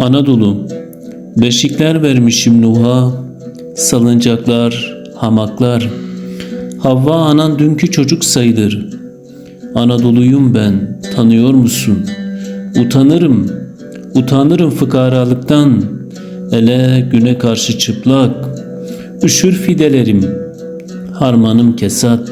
Anadolu, beşikler vermişim Nuh'a, salıncaklar, hamaklar. Havva anan dünkü çocuk sayılır. Anadolu'yum ben, tanıyor musun? Utanırım, utanırım fıkaralıktan. Ele güne karşı çıplak, üşür fidelerim, harmanım kesat.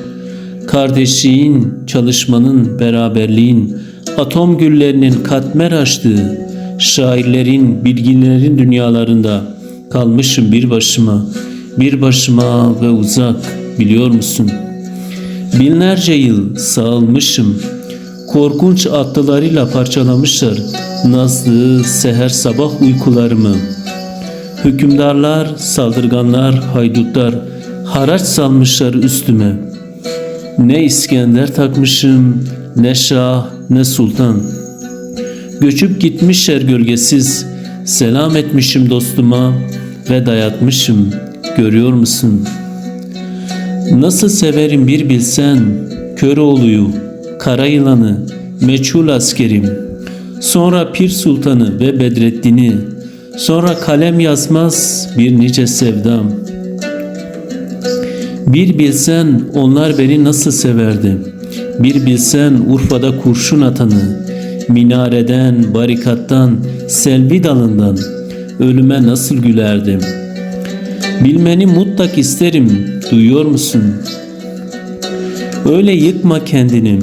Kardeşliğin, çalışmanın, beraberliğin, atom güllerinin katmer açtığı, şairlerin, bilginlerin dünyalarında kalmışım bir başıma, bir başıma ve uzak biliyor musun? Binlerce yıl sağılmışım, korkunç atlılarıyla parçalamışlar nazlı seher sabah uykularımı. Hükümdarlar, saldırganlar, haydutlar haraç salmışlar üstüme. Ne İskender takmışım, ne şah, ne sultan. Göçüp gitmişler gölgesiz, selam etmişim dostuma ve dayatmışım, görüyor musun? Nasıl severim bir bilsen, Köroğlu'yu, Kara Yılan'ı, Meçhul askerim, sonra Pir Sultan'ı ve Bedrettin'i, sonra kalem yazmaz bir nice sevdam. Bir bilsen onlar beni nasıl severdi. Bir bilsen Urfa'da kurşun atanı, minareden, barikattan, selvi dalından ölüme nasıl gülerdim. Bilmeni mutlak isterim, duyuyor musun? Öyle yıkma kendini,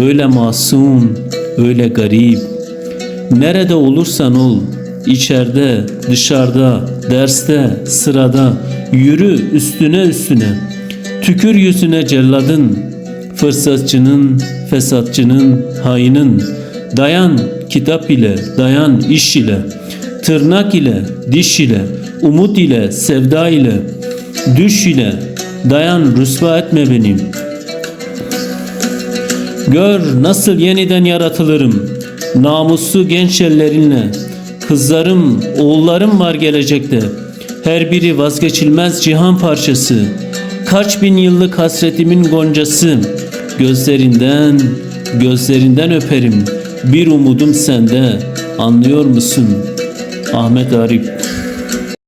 öyle masum, öyle garip. Nerede olursan ol, içeride, dışarıda, derste, sırada, yürü üstüne üstüne. Tükür yüzüne celladın, fırsatçının, fesatçının, hainin. Dayan kitap ile, dayan iş ile, tırnak ile, diş ile, umut ile, sevda ile, düş ile, dayan rüsva etme beni. Gör nasıl yeniden yaratılırım. Namuslu genç ellerinle. Kızlarım, oğullarım var gelecekte. Her biri vazgeçilmez cihan parçası. Kaç bin yıllık hasretimin goncası. Gözlerinden, gözlerinden öperim. Bir umudum sende. Anlıyor musun? Ahmet Arif